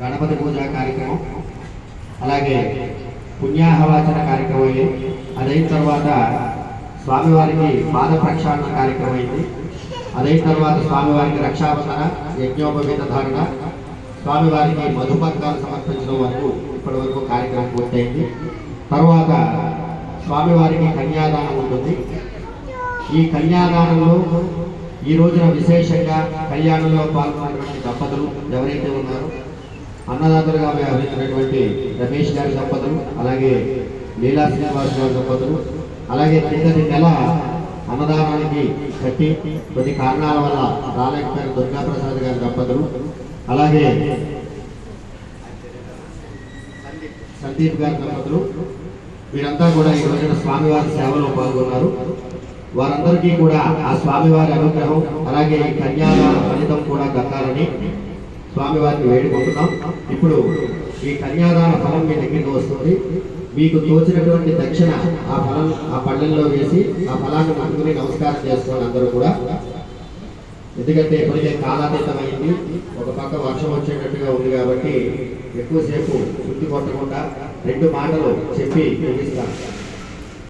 గణపతి పూజ కార్యక్రమం అలాగే పుణ్యాహవాచన కార్యక్రమం అయింది అదైన తర్వాత స్వామివారికి పాద ప్రక్షాళన కార్యక్రమం అయింది. అదైన తర్వాత స్వామివారికి రక్షాబంధన యజ్ఞోపవీత ధారణ స్వామివారికి మధుపత్రాలు సమర్పించడం వరకు ఇప్పటి వరకు కార్యక్రమం పూర్తయింది. తర్వాత స్వామివారికి కన్యాదానం ఉంటుంది. ఈ కన్యాదానంలో ఈ రోజున విశేషంగా కళ్యాణంలో పాల్గొన్నటువంటి దంపతులు ఎవరైతే ఉన్నారో అన్నదాతలుగా వ్యవహరించినటువంటి రమేష్ గారి దంపతులు అలాగే లీలా శ్రీనివాస్ గారి దంపతులు అలాగే కిందటి నెల అన్నదానానికి కట్టి కొన్ని కారణాల వల్ల రాలేకపోయిన దుర్గాప్రసాద్ గారి దంపతులు అలాగే సందీప్ గారి దంపతులు వీరంతా కూడా ఈ రోజున స్వామివారి సేవలో పాల్గొన్నారు. వారందరికీ కూడా ఆ స్వామివారి అనుగ్రహం అలాగే ఈ కన్యాదాన ఫలితం కూడా దక్కాలని స్వామివారిని వేడుకుంటున్నాం. ఇప్పుడు ఈ కన్యాదాన ఫలం మీ దగ్గరికి వస్తుంది. మీకు తోచినటువంటి దక్షిణ ఆ ఫలం ఆ పళ్ళెంలో వేసి ఆ ఫలాన్ని అందుకుని నమస్కారం చేస్తున్నాను అందరూ కూడా. ఎందుకంటే ఇప్పటికే కాలాతీతం అయింది ఒక పక్క వర్షం వచ్చేటట్టుగా ఉంది కాబట్టి ఎక్కువసేపు శుద్ధి కొట్టకుండా రెండు మాటలు చెప్పి ముగిస్తాను